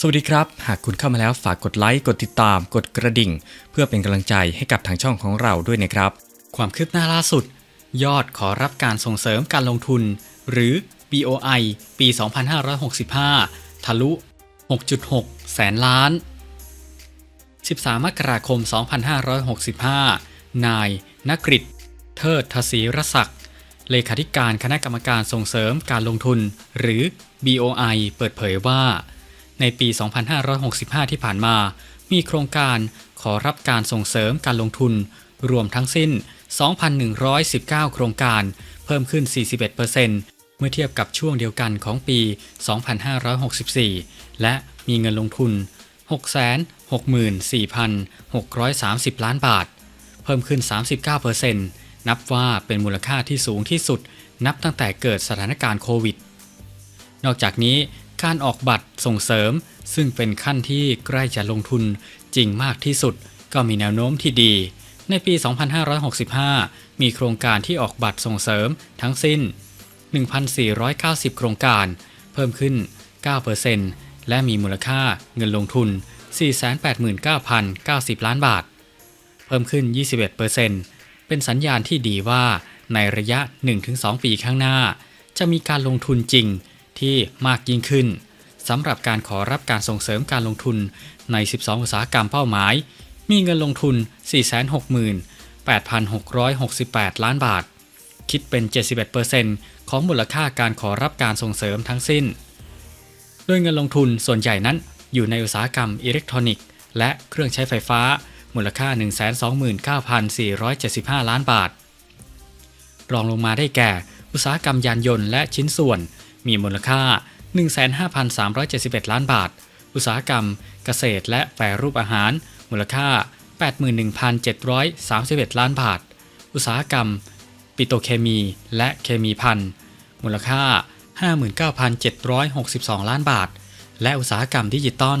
สวัสดีครับ หากคุณเข้ามาแล้วฝากกดไลค์ กดติดตาม กดกระดิ่ง เพื่อเป็นกำลังใจให้กับทางช่องของเราด้วยนะครับ ความคืบหน้าล่าสุด ยอดขอรับการส่งเสริมการลงทุน หรือ BOI ปี 2565 ทะลุ 6.6 แสนล้าน 13 มกราคม 2565 นายนกฤตเทิดทศีรศักดิ์เลขาธิการคณะกรรมการส่งเสริมการลงทุน หรือ BOI เปิดเผยว่า ในปี 2565 ที่ผ่านมา มีโครงการขอรับการส่งเสริมการลงทุน รวมทั้งสิ้น 2,119 โครงการ เพิ่มขึ้น 41%เมื่อเทียบกับช่วงเดียวกันของปี 2564 และมีเงินลงทุน 664,630 ล้านบาท เพิ่มขึ้น 39%นับว่าเป็นมูลค่าที่สูงที่สุด นับตั้งแต่เกิดสถานการณ์โควิด นอกจากนี้ การออกบัตรส่งเสริม ซึ่งเป็นขั้นที่ใกล้จะลงทุนจริงมากที่สุด ก็มีแนวโน้มที่ดี ในปี 2565 มีโครงการที่ออกบัตรส่งเสริมทั้งสิ้น 1,490 โครงการ เพิ่มขึ้น 9%และมีมูลค่าเงินลงทุน 489,090 ล้านบาท เพิ่มขึ้น 21%เป็นสัญญาณที่ดีว่าในระยะ 1-2 ปีข้างหน้า จะมีการลงทุนจริง ที่มากยิ่งขึ้นสำหรับการขอรับการส่งเสริมการลงทุนใน 12 อุตสาหกรรมเป้าหมาย มีเงินลงทุน 468,668 ล้านบาท คิดเป็น 71%ของมูลค่าการขอรับการส่งเสริมทั้งสิ้น โดยเงินลงทุนส่วนใหญ่นั้นอยู่ในอุตสาหกรรมอิเล็กทรอนิกส์ และเครื่องใช้ไฟฟ้า มูลค่า 129,475 ล้านบาท รองลงมาได้แก่ อุตสาหกรรมยานยนต์และชิ้นส่วน มีมูลค่า15,371 ล้านบาท อุตสาหกรรม เกษตรและแปรรูปอาหาร มูลค่า 81,731 ล้านบาท อุตสาหกรรม ปิโตเคมี และเคมีพันมูลค่า 59,762 ล้านบาท และอุตสาหกรรมดิจิตอล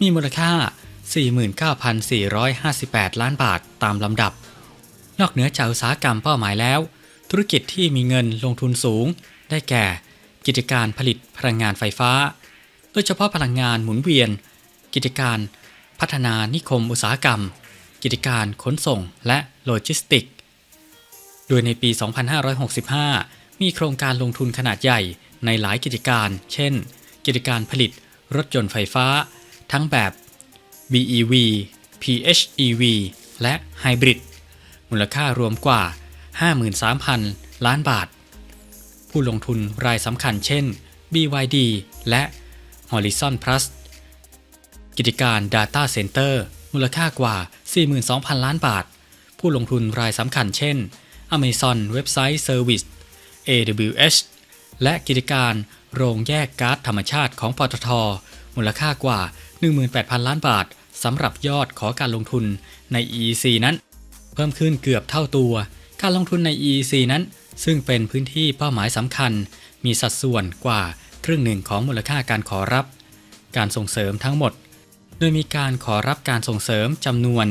มีมูลค่า 49,458 ล้านบาทตามลำดับ นอกเหนือจากอุตสาหกรรมเป้าหมายแล้ว ธุรกิจที่มีเงินลงทุนสูง ได้แก่ กิจการผลิตพลังงานไฟฟ้า โดยเฉพาะพลังงานหมุนเวียน กิจการพัฒนานิคมอุตสาหกรรม กิจการขนส่งและโลจิสติก โดยในปี 2565 มีโครงการลงทุนขนาดใหญ่ในหลายกิจการ เช่น กิจการผลิตรถยนต์ไฟฟ้า ทั้งแบบ BEV PHEV และไฮบริดมูลค่ารวมกว่า 53,000 ล้านบาท ผู้ลงทุนรายสำคัญเช่น BYD และ Horizon Plus กิจการ Data Center มูลค่ากว่า 42,000 ล้านบาท ผู้ลงทุนรายสำคัญเช่น Amazon Website Service AWS และกิจการโรงแยกก๊าซธรรมชาติของปตท มูลค่ากว่า 18,000 ล้านบาทสำหรับยอดขอการลงทุนใน EEC นั้น เพิ่มขึ้นเกือบเท่าตัว การลงทุนใน EEC นั้น ซึ่งเป็นพื้นที่เป้าหมายสำคัญ มีสัดส่วนกว่าครึ่งหนึ่งของมูลค่าการขอรับ การส่งเสริมทั้งหมด โดยมีการขอรับการส่งเสริมจำนวน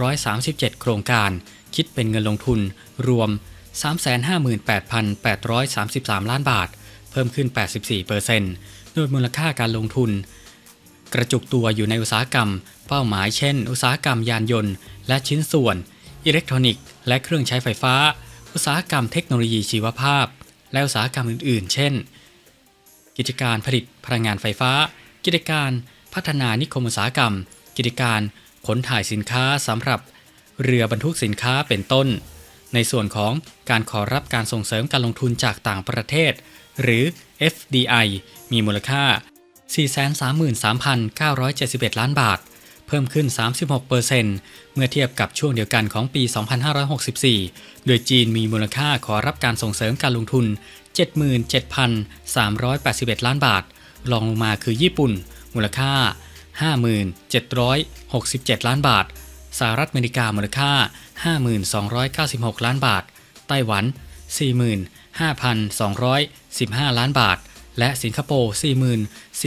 637 โครงการ คิดเป็นเงินลงทุนรวม 358,833 ล้านบาท เพิ่มขึ้น 84%โดยมูลค่าการลงทุน กระจุกตัวอยู่ในอุตสาหกรรม เป้าหมายเช่น อุตสาหกรรมยานยนต์ และชิ้นส่วน อิเล็กทรอนิกส์ และเครื่องใช้ไฟฟ้า อุตสาหกรรมเทคโนโลยีชีวภาพ และอุตสาหกรรมอื่น ๆ เช่น กิจการผลิตพลังงานไฟฟ้า กิจการพัฒนานิคมอุตสาหกรรม กิจการขนถ่ายสินค้าสำหรับ เรือบรรทุกสินค้าเป็นต้น ในส่วนของการขอรับการส่งเสริมการลงทุนจากต่างประเทศ หรือ FDI มีมูลค่า 433,971 ล้านบาท เพิ่มขึ้น 36%เมื่อเทียบกับช่วงเดียวกันของปี 2564 โดยจีนมีมูลค่าขอรับการส่งเสริมการลงทุน 77,381 ล้านบาท รองลงมาคือญี่ปุ่น มูลค่า 57,67 ล้านบาท สหรัฐอเมริกามูลค่า 52,96 ล้านบาท ไต้หวัน 45,215 ล้านบาท และสิงคโปร์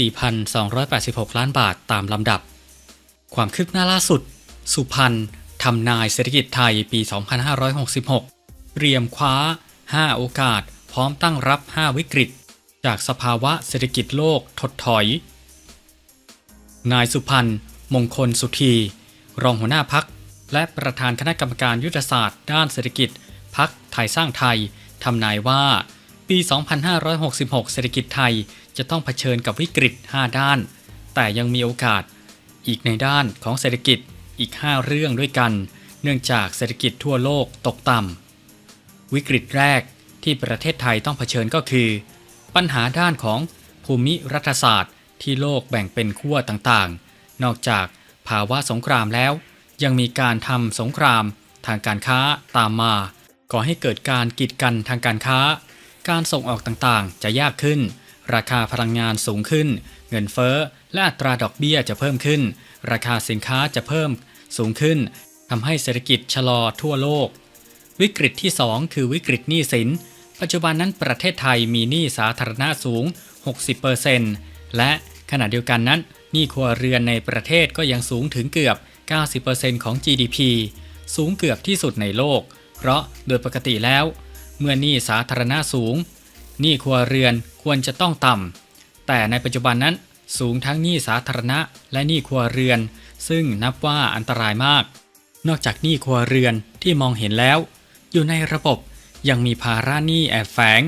44,286 ล้านบาทตามลำดับ ความคืบหน้าล่าสุด สุพรรณทำนายเศรษฐกิจไทยปี 2566 เตรียมคว้า 5 โอกาส พร้อมตั้งรับ 5 วิกฤต จากสภาวะเศรษฐกิจโลกถดถอย นายสุพันธ์มงคลสุธี รองหัวหน้าพัก และประธานคณะกรรมการยุทธศาสตร์ด้านเศรษฐกิจพักไทยสร้างไทยทำนายว่า ปี 2566 เศรษฐกิจไทยจะต้องเผชิญกับวิกฤต 5 ด้าน แต่ยังมีโอกาส อีกในด้านของเศรษฐกิจอีก 5 เรื่องด้วยกัน เนื่องจากเศรษฐกิจทั่วโลกตกต่ำวิกฤตแรกที่ประเทศไทยต้องเผชิญก็คือ ปัญหาด้านของภูมิรัฐศาสตร์ที่โลกแบ่งเป็นขั้วต่างๆ นอกจากภาวะสงครามแล้ว ยังมีการทำสงครามทางการค้าตามมาก่อให้เกิดการกีดกันทางการค้า การส่งออกต่างๆ จะยากขึ้น ราคาพลังงานสูงขึ้น เงินเฟ้อ และอัตราดอกเบี้ยจะเพิ่มขึ้น ราคาสินค้าจะเพิ่มสูงขึ้นทำให้เศรษฐกิจชะลอทั่วโลก วิกฤตที่ 2 คือวิกฤตหนี้สิน ปัจจุบันนั้นประเทศไทยมีหนี้สาธารณะสูง 60%และขณะเดียวกันนั้นหนี้ครัวเรือนในประเทศก็ยังสูงถึงเกือบ 90%ของ GDP สูงเกือบที่สุดในโลก เพราะโดยปกติแล้ว เมื่อหนี้สาธารณะสูงหนี้ครัวเรือนควรจะต้องต่ำแต่ในปัจจุบันนั้น สูงทั้งหนี้สาธารณะและหนี้ครัวเรือน ซึ่งนับว่าอันตรายมาก นอกจากหนี้ครัวเรือนที่มองเห็นแล้ว อยู่ในระบบยังมีภาระหนี้แอบแฝง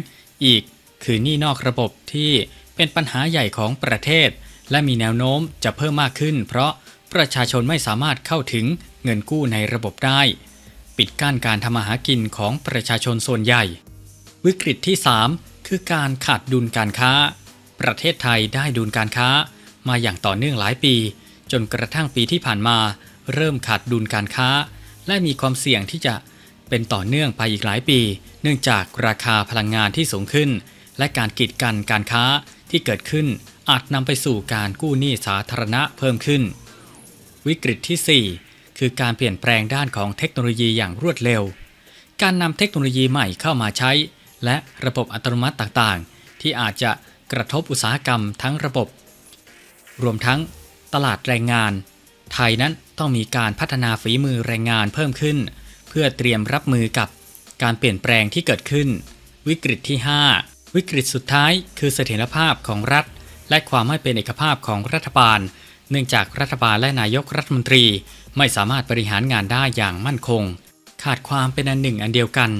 อีกคือหนี้นอกระบบที่เป็นปัญหาใหญ่ของประเทศ และมีแนวโน้มจะเพิ่มมากขึ้น เพราะประชาชนไม่สามารถเข้าถึงเงินกู้ในระบบได้ ปิดกั้นการทำมาหากินของประชาชนส่วนใหญ่ วิกฤตที่ 3 คือการขาดดุลการค้า ประเทศไทยได้ดุลการค้า มาอย่างต่อเนื่องหลายปี จนกระทั่งปีที่ผ่านมา เริ่มขาดดุลการค้า และมีความเสี่ยงที่จะเป็นต่อเนื่องไปอีกหลายปี เนื่องจากราคาพลังงานที่สูงขึ้น และการกีดกันการค้าที่เกิดขึ้นอาจนำไปสู่การกู้หนี้สาธารณะเพิ่มขึ้น วิกฤตที่ 4 คือการเปลี่ยนแปลงด้านของเทคโนโลยีอย่างรวดเร็ว การนำเทคโนโลยีใหม่เข้ามาใช้ และระบบอัตโนมัติต่างๆ ที่อาจจะ กระทบอุตสาหกรรมทั้งระบบ รวมทั้งตลาดแรงงาน ไทยนั้นต้องมีการพัฒนาฝีมือแรงงานเพิ่มขึ้น เพื่อเตรียมรับมือกับการเปลี่ยนแปลงที่เกิดขึ้น วิกฤตที่ 5 วิกฤตสุดท้าย คือเสถียรภาพของรัฐ และความไม่เป็นเอกภาพของรัฐบาล เนื่องจากรัฐบาลและนายกรัฐมนตรี ไม่สามารถบริหารงานได้อย่างมั่นคง ขาดความเป็นอันหนึ่งอันเดียวกัน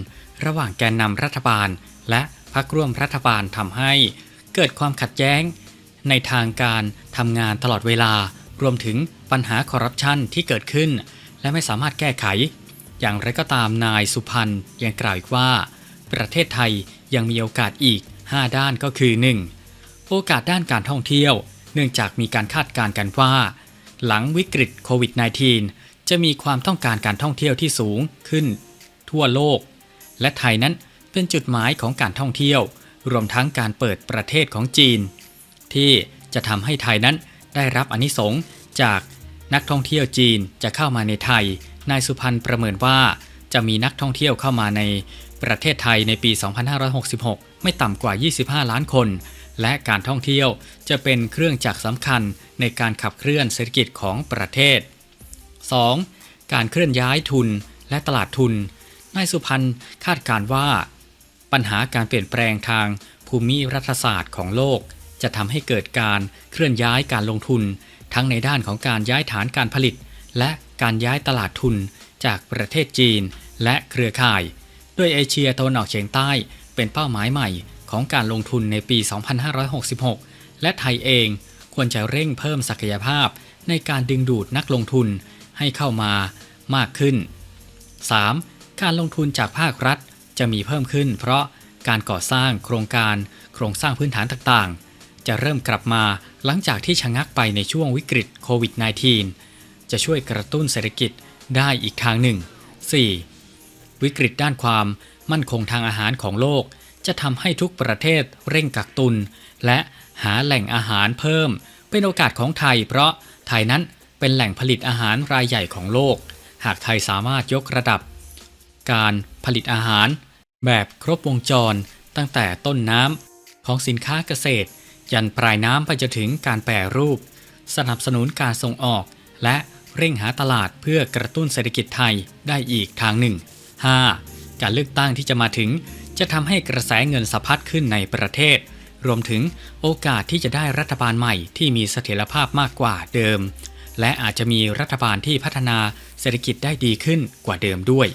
ระหว่างแกนนำรัฐบาล และพรรคร่วมรัฐบาลทำให้ เกิดความขัดแย้ง ในทางการทำงานตลอดเวลา รวมถึงปัญหาคอร์รัปชันที่เกิดขึ้น และไม่สามารถแก้ไข อย่างไรก็ตามนายสุพันธ์ยังกล่าวอีกว่า ประเทศไทยยังมีโอกาสอีก 5 ด้านก็คือ 1. โอกาสด้านการท่องเที่ยว เนื่องจากมีการคาดการณ์กันว่า หลังวิกฤตโควิด -19 จะมีความต้องการการท่องเที่ยวที่สูงขึ้น ทั่วโลก และไทยนั้นเป็นจุดหมายของการท่องเที่ยว รวมทั้งการเปิดประเทศของจีน ที่จะทำให้ไทยนั้นได้รับอนิสงส์จากนักท่องเที่ยวจีนจะเข้ามาในไทย นายสุพันธ์ประเมินว่าจะมีนักท่องเที่ยวเข้ามาในประเทศไทยในปี 2566 ไม่ต่ำกว่า 25 ล้านคน และการท่องเที่ยวจะเป็นเครื่องจักรสำคัญในการขับเคลื่อนเศรษฐกิจของประเทศ 2. การเคลื่อนย้ายทุนและตลาดทุน นายสุพันธ์คาดการณ์ว่า ปัญหาการเปลี่ยนแปลงทางภูมิรัฐศาสตร์ของโลก จะทำให้เกิดการเคลื่อนย้ายการลงทุน ทั้งในด้านของการย้ายฐานการผลิต และการย้ายตลาดทุน จากประเทศจีน และเครือข่ายโดยเอเชียตะวันออกเฉียงใต้ เป็นเป้าหมายใหม่ของการลงทุนในปี 2566 และไทยเองควรจะเร่งเพิ่มศักยภาพในการดึงดูดนักลงทุนให้เข้ามามากขึ้น 3. การลงทุนจากภาครัฐ จะมีเพิ่มขึ้น เพราะการก่อสร้างโครงการ โครงสร้างพื้นฐานต่างๆ จะเริ่มกลับมาหลังจากที่ชะงักไปในช่วงวิกฤตโควิด -19 จะช่วยกระตุ้นเศรษฐกิจได้อีกทางหนึ่ง 4. วิกฤตด้านความมั่นคงทางอาหารของโลก จะทำให้ทุกประเทศเร่งกักตุน และหาแหล่งอาหารเพิ่ม เป็นโอกาสของไทย เพราะไทยนั้นเป็นแหล่งผลิตอาหารรายใหญ่ของโลก หากไทยสามารถยกระดับ การผลิตอาหาร แบบครบวงจรตั้งแต่ต้นน้ำของสินค้าเกษตร ยันปลายน้ำไปจนถึงการแปรรูป สนับสนุนการส่งออก และเร่งหาตลาดเพื่อกระตุ้นเศรษฐกิจไทยได้อีกทางหนึ่ง 5. การเลือกตั้งที่จะมาถึง จะทำให้กระแสเงินสะพัดขึ้นในประเทศ รวมถึงโอกาสที่จะได้รัฐบาลใหม่ที่มีเสถียรภาพมากกว่าเดิม และอาจจะมีรัฐบาลที่พัฒนาเศรษฐกิจได้ดีขึ้นกว่าเดิมด้วย